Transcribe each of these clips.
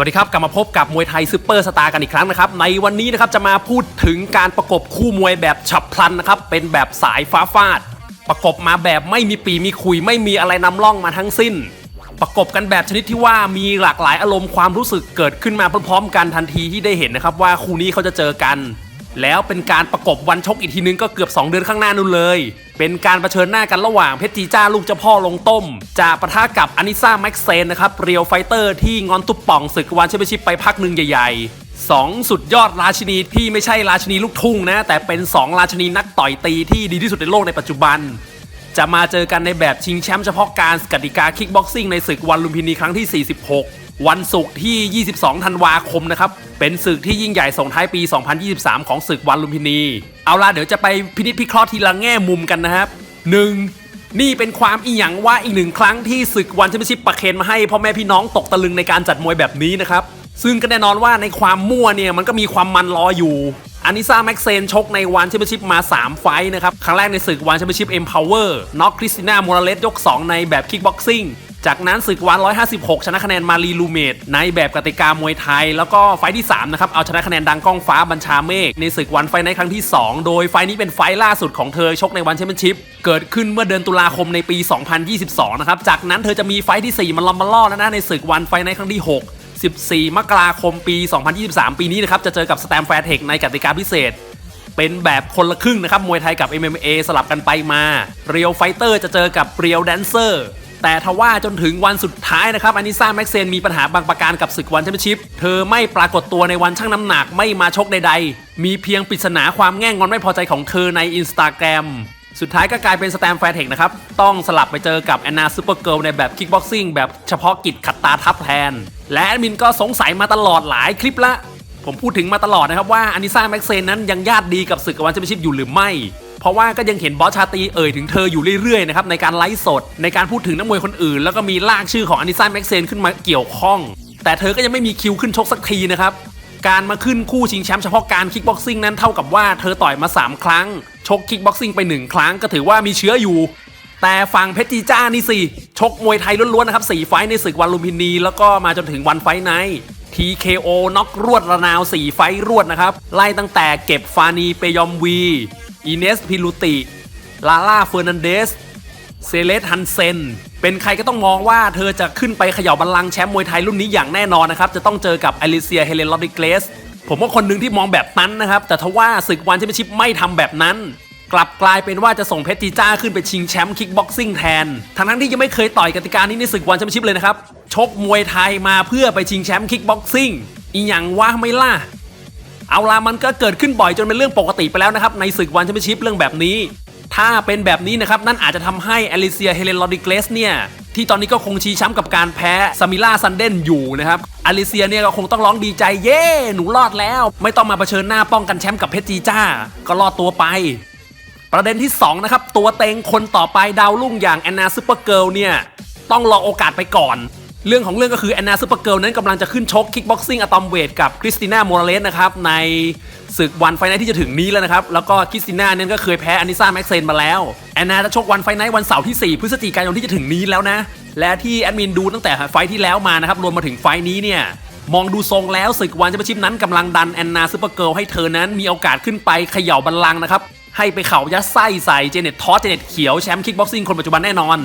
วัสดีครับ กลับมาพบกับมวยไทยซูเปอร์สตาร์กันอีกครั้งนะครับ ในวันนี้นะครับจะมาพูดถึงการประกบคู่มวยแบบฉับพลันนะครับ เป็นแบบสายฟ้าฟาด ประกบมาแบบไม่มีปีมีคุย ไม่มีอะไรนำร่องมาทั้งสิ้น ประกบกันแบบชนิดที่ว่ามีหลากหลายอารมณ์ความรู้สึกเกิดขึ้นมาพร้อมๆ กันทันทีที่ได้เห็นนะครับว่าคู่นี้เขาจะเจอกัน แล้วเป็นการประกบวันชกอีกทีนึงก็เกือบ 2 เดือนข้างหน้านู่นเลย เป็นการรเผชิญหน้ากันระหว่างเพชรจีจ้าลูกเจ้าพ่อลงต้มจะปะทะกับอานิซ่าแม็กเซนนะครับเรียวไฟเตอร์ที่งอนตุบป่องศึกวันแชมเปี้ยนชิพไปพักหนึ่งใหญ่ๆสองสุดยอดราชินีที่ไม่ใช่ราชินีลูกทุ่งนะ แต่เป็น 2 ราชินีนักต่อยตีที่ดีที่สุดในโลกในปัจจุบัน จะมาเจอกันในแบบชิงแชมป์เฉพาะการกติกาคิกบ็อกซิ่งในศึกวันลุมพินีครั้งที่ 46 วันศุกร์ที่ 22 ธันวาคมนะครับ เป็นศึกที่ยิ่งใหญ่ส่งท้ายปี 2023 ของศึกวันลุมพินี เอาล่ะเดี๋ยวจะไปพินิจพิเคราะห์ทีละแง่มุมกันนะครับ 1. นี่เป็นความอีหยังว่าอีกหนึ่งครั้งที่ศึกวันแชมเปี้ยนชิพประเคนมาให้พ่อแม่พี่น้องตกตะลึงในการจัดมวยแบบนี้นะครับ ซึ่งก็แน่นอนว่าในความมั่วเนี่ยมันก็มีความมันรออยู่อานิซาแม็กเซนชกในวันแชมเปี้ยนชิพมา 3 ไฟ์นะครับ ครั้งแรกในศึกวันแชมเปี้ยนชิพเอ็มพาวเวอร์น็อกคริสติน่าโมราเลสยก 2 ในแบบคิกบ็อกซิ่ง จากนั้นศึกวัน 156 ชนะคะแนนมารีลูเมดในแบบกติกามวยไทย แล้วก็ไฟที่ 3 นะครับ เอาชนะคะแนนดังก้องฟ้าบัญชาเมฆในศึกวันไฟในครั้งที่ 2 โดยไฟนี้เป็นไฟล่าสุดของเธอชกในวันแชมเปี้ยนชิพ เกิดขึ้นเมื่อเดือนตุลาคมในปี 2022 นะครับ จากนั้นเธอจะมีไฟที่ 4 มันลอมมาล่อแล้วนะในศึกวันไฟในครั้งที่ 6 14 มกราคมปี 2023 ปีนี้นะครับจะเจอกับสแตมแฟร์เทคในกติกาพิเศษเป็นแบบคนละครึ่งนะครับ มวยไทยกับ MMA สลับกันไปมา เรียวไฟเตอร์จะเจอกับเรียวแดนเซอร์ แต่ทว่าจนถึงวันสุดท้ายนะครับอานิซ่าแม็กเซนมีปัญหาบางประการกับศึกวันแชมเปี้ยนชิพ เธอไม่ปรากฏตัวในวันชั่งน้ำหนักไม่มาชกใดๆ มีเพียงปริศนาความแง่งงอนไม่พอใจของเธอในอินสตาแกรมสุดท้ายก็กลายเป็นสแตมแฟร์เทคนะครับ ต้องสลับไปเจอกับแอนนาซูเปอร์เกิลในแบบคิกบ็อกซิ่งแบบเฉพาะกิจขัดตาทับแทน และแอดมินก็สงสัยมาตลอดหลายคลิปละ ผมพูดถึงมาตลอดนะครับว่าอานิซ่าแม็กเซนนั้นยังญาติดีกับศึกวันแชมเปี้ยนชิพอยู่หรือไม่ เพราะว่าก็ยังเห็นบอสชาตีเอ่ยถึงเธออยู่เรื่อยๆนะครับในการไลฟ์สด ในการพูดถึงนักมวยคนอื่น แล้วก็มีลากชื่อของอานิซ่าแม็กเซนขึ้นมาเกี่ยวข้อง แต่เธอก็ยังไม่มีคิวขึ้นชกสักทีนะครับการมาขึ้นคู่ชิงแชมป์เฉพาะการคิกบ็อกซิ่งนั้นเท่ากับว่าเธอต่อยมา 3 ครั้ง ชกคิกบ็อกซิ่งไป 1 ครั้งก็ถือว่ามีเชื้ออยู่ แต่ฝั่งเพชรจีจ้านี่สิ ชกมวยไทยล้วนๆนะครับ4ไฟในศึกวันลุมพินี แล้วก็มาจนถึงวันไฟไนท์ TKO น็อกรวดระนาว 4 ไฟรวดนะครับ ไล่ตั้งแต่เก็บฟานีเปยอมวี อีเนสพิลูติ ลาล่าเฟอร์นันเดส เซเลสฮันเซน เป็นใครก็ต้องมองว่าเธอจะขึ้นไปเขย่าบัลลังก์แชมป์มวยไทยรุ่นนี้อย่างแน่นอนนะครับ จะต้องเจอกับอลิเซียเฮเลนลอดิเกรส ผมว่าคนหนึ่งที่มองแบบนั้นนะครับ แต่ทว่าศึกวันแชมเปี้ยนชิพไม่ทำแบบนั้นกลับกลายเป็นว่าจะส่งเพชรจีจ้าขึ้นไปชิงแชมป์คิกบ็อกซิ่งแทน ทั้งนั้นที่ยังไม่เคยต่อยกติกานี้ในศึกวันแชมเปี้ยนชิพเลยนะครับ ชกมวยไทยมาเพื่อไปชิงแชมป์คิกบ็อกซิ่งอีหยังวะไม่ล่ะ เอาล่ะมันก็เกิดขึ้นบ่อยจนเป็นเรื่องปกติไปแล้วนะครับในศึกวันแชมเปี้ยนชิพเรื่องแบบนี้ ถ้าเป็นแบบนี้นะครับนั่นอาจจะทำให้อลิเซียเฮเลนลอดิเกสเนี่ยที่ตอนนี้ก็คงชี้ช้ำกับการแพ้ซามิล่าซันเดนอยู่นะครับอลิเซียเนี่ยก็คงต้องร้องดีใจเย้หนูรอดแล้ว ไม่ต้องมาเผชิญหน้าป้องกันแชมป์กับเพชรจีจ้า ก็รอดตัวไป ประเด็นที่2นะครับตัวเต็งคนต่อไปดาวรุ่งอย่างแอนนาซูเปอร์เกิลเนี่ยต้องรอโอกาสไปก่อน เรื่องของเรื่องก็คือแอนนาซูเปอร์เกิลนั้นกำลังจะขึ้นชกคิกบ็อกซิ่งอะตอมเวทกับคริสติน่าโมราเลสนะครับในศึกวันไฟไนท์ที่จะถึงนี้แล้วนะครับ แล้วก็คริสติน่าเนี่ยก็เคยแพ้อานิซ่าแม็กเซนมาแล้ว แอนนาจะชกวันไฟไนท์วันเสาร์ที่ 4 พฤศจิกายนที่จะถึงนี้แล้วนะ และที่แอดมินดูตั้งแต่ไฟที่แล้วมานะครับรวมมาถึงไฟนี้เนี่ยมองดูทรงแล้วศึกวันแชมเปี้ยนชิพนั้นกำลังดันแอนนาซูเปอร์เกิลให้เธอนั้นมีโอกาสขึ้นไปเขย่าบัลลังก์นะครับให้ไปเข่ายัดไส้ใส่เจเน็ตทอสเจเน็ตเขียวแชมป์คิกบ็อกซิ่งคนปัจจุบันแน่นอน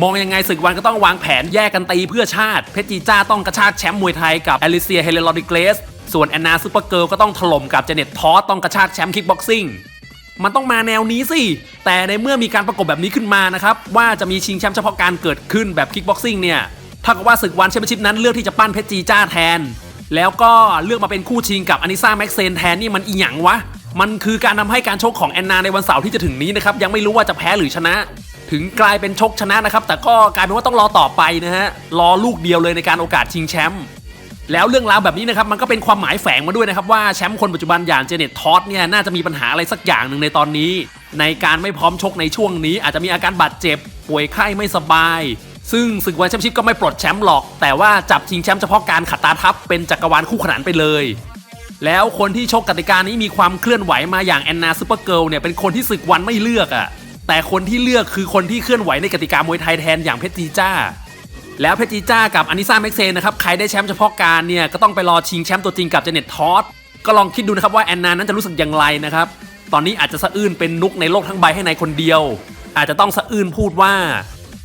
มองยังไงศึกวันก็ต้องวางแผนแยกกันตีเพื่อชาติ เพชรจีจ้าต้องกระชากแชมป์มวยไทยกับอลิเซียเฮเลนลอดิเกรสส่วนแอนนาซูเปอร์เกิลก็ต้องถล่มกับเจเน็ตทอสต้องกระชากแชมป์คิกบ็อกซิ่งมันต้องมาแนวนี้สิ แต่ในเมื่อมีการประกบแบบนี้ขึ้นมานะครับ ว่าจะมีชิงแชมป์เฉพาะการเกิดขึ้นแบบคิกบ็อกซิ่งเนี่ยถ้ากับว่าศึกวันแชมเปี้ยนชิพนั้นเลือกที่จะปั้นเพชรจีจ้าแทน แล้วก็เลือกมาเป็นคู่ชิงกับอานิซ่าแม็กเซนแทนนี่มันอีหยังวะ มันคือการทำให้การชกของแอนนาในวันเสาร์ที่จะถึงนี้นะครับยังไม่รู้ว่าจะแพ้หรือชนะ ถึงกลายเป็นชกชนะนะครับ แต่ก็กลายเป็นว่าต้องรอต่อไปนะฮะ รอลูกเดียวเลยในการโอกาสชิงแชมป์แล้วเรื่องราวแบบนี้นะครับมันก็เป็นความหมายแฝงมาด้วยนะครับ ว่าแชมป์คนปัจจุบันอย่างเจเน็ตท็อสเนี่ยน่าจะมีปัญหาอะไรสักอย่างหนึ่งในตอนนี้ ในการไม่พร้อมชกในช่วงนี้ อาจจะมีอาการบาดเจ็บ ป่วยไข้ไม่สบาย ซึ่งศึกวันแชมปี้ยนชิพก็ไม่ปลดแชมป์หรอก แต่ว่าจับชิงแชมป์เฉพาะการขัดตาทับเป็นจักรวาลคู่ขนานไปเลย แล้วคนที่ชกกติกานี้มีความเคลื่อนไหวมาอย่างแอนนาซูเปอร์เกิลเนี่ยเป็นคนที่ศึกวันไม่เลือกอะ่ะ แต่คนที่เลือกคือคนที่เคลื่อนไหวในกติกามวยไทยแทนอย่างเพชรจีจ้า แล้วเพชรจีจ้ากับอานิซ่าแม็กเซนนะครับใครได้แชมป์เฉพาะการเนี่ยก็ต้องไปรอชิงแชมป์ตัวจริงกับเจเน็ตทอสก็ลองคิดดูนะครับว่าแอนนานั้นจะรู้สึกอย่างไรนะครับตอนนี้อาจจะสะอื้นเป็นนุกในโลกทั้งใบให้ในายคนเดียว อาจจะต้องสะอื้นพูดว่า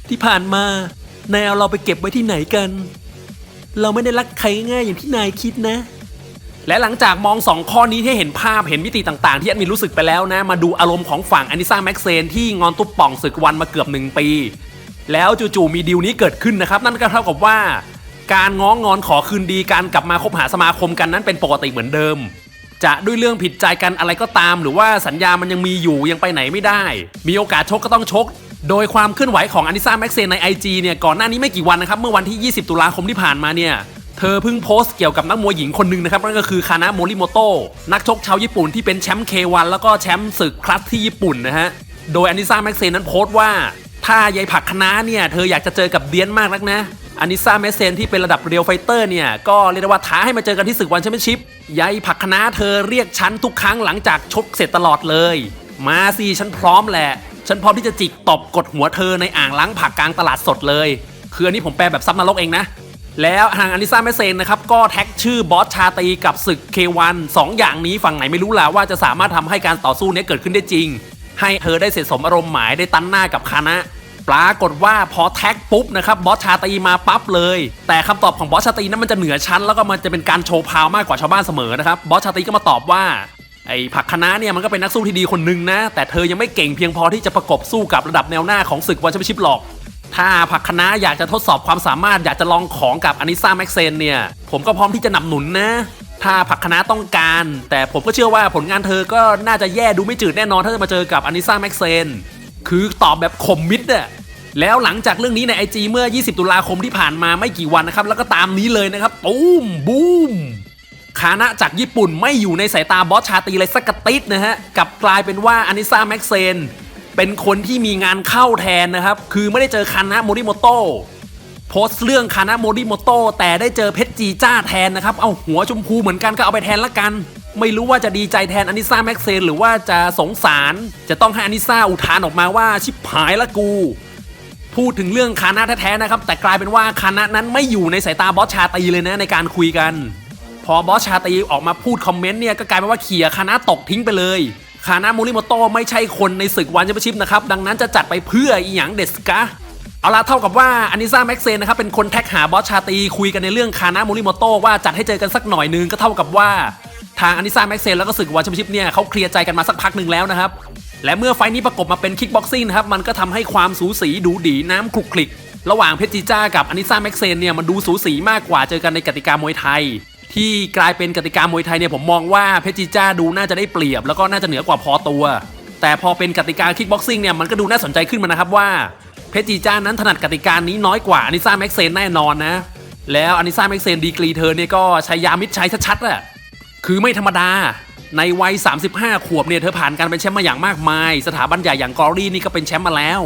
ที่ผ่านมานายเอาเราไปเก็บไว้ที่ไหนกัน เราไม่ได้รักใครง่ายอย่างที่นายคิดนะ และหลังจากมอง 2 ข้อนี้ให้เห็นภาพเห็นมิติต่างๆ ที่แอดมินรู้สึกไปแล้วนะ มาดูอารมณ์ของฝั่งอานิซ่าแม็กเซนที่งอนตุ๊บป่องศึกวันมาเกือบ 1 ปี แล้วจู่ๆมีดีลนี้เกิดขึ้นนะครับ นั่นก็เท่ากับว่า การง้องอนขอคืนดีการกลับมาคบหาสมาคมกันนั้นเป็นปกติเหมือนเดิมจะด้วยเรื่องผิดใจกันอะไรก็ตาม หรือว่าสัญญามันยังมีอยู่ยังไปไหนไม่ได้ มีโอกาสชกก็ต้องชก โดยความเคลื่อนไหวของอานิซ่าแม็กเซนใน IG เนี่ยก่อนหน้านี้ไม่กี่วันนะครับ เมื่อวันที่ 20 ตุลาคมที่ผ่านมาเนี่ย เธอเพิ่งโพสต์เกี่ยวกับนักมวยหญิงคนหนึ่งนะครับนั่นก็คือคานะโมริโมโตะนักชกชาวญี่ปุ่นที่เป็นแชมป์ K1 แล้วก็แชมป์ศึกคลัสที่ญี่ปุ่นนะฮะ โดยอานิซาแม็กเซนนั้นโพสต์ว่า ถ้ายายผักคณะเนี่ย เธออยากจะเจอกับเดียนมากนักนะอานิซาแมสเซนที่เป็นระดับเรียวไฟเตอร์เนี่ย ก็เรียกได้ว่าท้าให้มาเจอกันที่ศึกวันแชมเปี้ยนชิพยายผักคณะเธอเรียกฉันทุกครั้งหลังจากชกเสร็จตลอดเลย มาสิฉันพร้อมแหละ ฉันพร้อมที่จะจิกตบกดหัวเธอในอ่างล้างผักกลางตลาดสดเลยคืออันนี้ผมแปลแบบซับนรกเองนะ แล้วทางอานิซ่าแมสเซนนะครับก็แท็กชื่อบอสชาตีกับศึก K1 สองอย่างนี้ฝั่งไหนไม่รู้ล่ะว่าจะสามารถทำให้การต่อสู้นี้เกิดขึ้นได้จริง ให้เธอได้เสร็จสมอารมณ์หมายได้ตั้นหน้ากับคานะปรากฏว่าพอแท็กปุ๊บนะครับบอสชาตีมาปั๊บเลย แต่คำตอบของบอสชาตีนั้นมันจะเหนือชั้น แล้วก็มันจะเป็นการโชว์พาวมากกว่าชาวบ้านเสมอนะครับบอสชาตีก็มาตอบว่าไอ้ผักคณะเนี่ยมันก็เป็นนักสู้ที่ดีคนหนึ่งนะ แต่เธอยังไม่เก่งเพียงพอที่จะประกบสู้กับระดับแนวหน้าของศึกวันแชมเปี้ยนชิพหรอก ถ้าผักคณะอยากจะทดสอบความสามารถอยากจะลองของกับอานิซ่าแม็กเซนเนี่ย ผมก็พร้อมที่จะหนับหนุนนะ ถ้าผักคณะต้องการ แต่ผมก็เชื่อว่าผลงานเธอก็น่าจะแย่ดูไม่จืดแน่นอนถ้าจะมาเจอกับอานิซ่าแม็กเซนคือตอบแบบข่มมิดอะแล้วหลังจากเรื่องนี้ใน IG เมื่อ 20 ตุลาคมที่ผ่านมาไม่กี่วันนะครับ แล้วก็ตามนี้เลยนะครับตูมบูมคานะจากญี่ปุ่นไม่อยู่ในสายตาบอสชาตีเลยสักกระติดนะฮะกลับกลายเป็นว่าอานิซ่าแม็กเซน เป็นคนที่มีงานเข้าแทนนะครับ คือไม่ได้เจอคานะโมริโมโตโพสต์เรื่องคานะโมริโมโตแต่ได้เจอเพชรจีจ้าแทนนะครับ เอาหัวชมพูเหมือนกันก็เอาไปแทนละกัน ไม่รู้ว่าจะดีใจแทนอานิซาแม็กเซนหรือว่าจะสงสาร จะต้องให้อานิซาอุทานออกมาว่าชิบหายละกู พูดถึงเรื่องคานะแท้ๆนะครับ แต่กลายเป็นว่าคานะนั้นไม่อยู่ในสายตาบอสชาตีเลยนะในการคุยกัน พอบอสชาตีออกมาพูดคอมเมนต์เนี่ยก็กลายเป็นว่าเขี่ยคานะตกทิ้งไปเลย คานะมูริโมโตะไม่ใช่คนในศึกวันแชมเปี้ยนชิพนะครับ ดังนั้นจะจัดไปเพื่ออีหยังเดสกะเอาละเท่ากับว่าอานิซ่าแม็กเซนนะครับ เป็นคนแท็กหาบอสชาตีคุยกันในเรื่องคานะมูริโมโตะว่าจัดให้เจอกันสักหน่อยนึง ก็เท่ากับว่าทางอานิซ่าแม็กเซนแล้วก็ศึกวันแชมเปี้ยนชิพเนี่ยเขาเคลียร์ใจกันมาสักพักหนึ่งแล้วนะครับและเมื่อไฟล์นี้ประกบมาเป็นคิกบ็อกซิ่งนะครับมันก็ทำให้ความสูสีดูดีน้ำคลุกคลิก ระหว่างเพชรจีจ้ากับอานิซ่าแม็กเซนเนี่ยมันดูสูสีมากกว่าเจอกันในกติกามวยไทย ที่กลายเป็นกติกามวยไทยเนี่ยผมมองว่าเพชรจีจ้าดูน่าจะได้เปรียบ แล้วก็น่าจะเหนือกว่าพอตัว แต่พอเป็นกติกาคิกบ็อกซิ่งเนี่ยมันก็ดูน่าสนใจขึ้นมานะครับว่าเพชรจีจ้านั้นถนัดกติกานี้น้อยกว่าอานิซ่าแม็กเซนแน่นอนนะ แล้วอานิซ่าแม็กเซนดีกรีเธอเนี่ยก็ใช้ยามิดใช้ชัดๆอะคือไม่ธรรมดาในวัย 35 ขวบเนี่ยเธอผ่านการเป็นแชมป์มาอย่างมากมาย สถาบันใหญ่อย่างกอรี่นี่ก็เป็นแชมป์มาแล้ว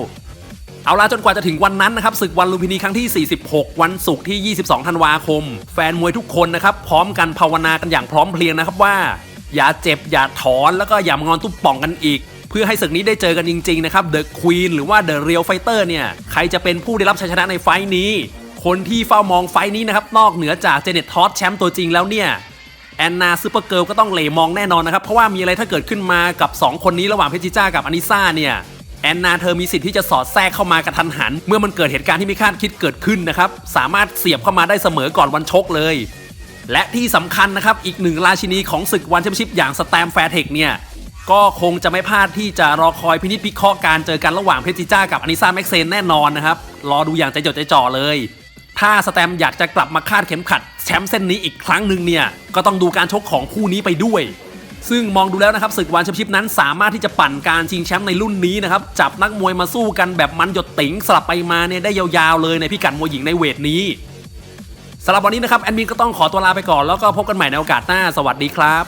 เอาล่ะจนกว่าจะถึงวันนั้นนะครับศึกวันลุมพินีครั้งที่ 46 วันศุกร์ที่ 22 ธันวาคม แฟนมวยทุกคนนะครับพร้อมกันภาวนากันอย่างพร้อมเพรียงนะครับว่า อย่าเจ็บอย่าถอนแล้วก็อย่ามางอนตุ้มป่องกันอีก เพื่อให้ศึกนี้ได้เจอกันจริงๆนะครับเดอะควีนหรือว่าเดอะเรียลไฟเตอร์เนี่ยใครจะเป็นผู้ได้รับชัยชนะในไฟท์นี้ คนที่เฝ้ามองไฟนี้นะครับนอกเหนือจากเจเน็ตทอสแชมป์ตัวจริงแล้วเนี่ยแอนนาซูเปอร์เกิร์ลก็ต้องเหลมองแน่นอนนะครับเพราะว่ามีอะไรถ้าเกิดขึ้นมากับ 2 คนนี้ระหว่างเพชรจิจ้ากับอานิซ่าเนี่ย แอนนาเธอมีสิทธิ์ที่จะสอดแทรกเข้ามากระทันหัน เมื่อมันเกิดเหตุการณ์ที่ไม่คาดคิดเกิดขึ้นนะครับ สามารถเสียบเข้ามาได้เสมอก่อนวันชกเลย และที่สำคัญนะครับ อีกหนึ่งราชินีของศึกวันแชมเปี้ยนชิพอย่างสแตมแฟร์เทคเนี่ย ก็คงจะไม่พลาดที่จะรอคอยพินิจพิเคราะห์การเจอกันระหว่างเพชรจิจ้ากับอานิซ่าแม็กเซนแน่นอนนะครับ รอดูอย่างใจจดใจจ่อเลย ถ้าสแตมอยากจะกลับมาคาดเข็มขัดแชมป์เส้นนี้อีกครั้งหนึ่งเนี่ย ก็ต้องดูการชกของคู่นี้ไปด้วย ซึ่งมองดูแล้วนะครับศึกวันแชมเปี้ยนชิพนั้นสามารถที่จะปั่นการชิงแชมป์ในรุ่นนี้นะครับจับนักมวยมาสู้กันแบบมันหยดติ๋งสลับไปมาเนี่ยได้ยาวๆเลยในพิกัดมวยหญิงในเวทนี้สำหรับวันนี้นะครับแอดมินก็ต้องขอตัวลาไปก่อนแล้วก็พบกันใหม่ในโอกาสหน้าสวัสดีครับ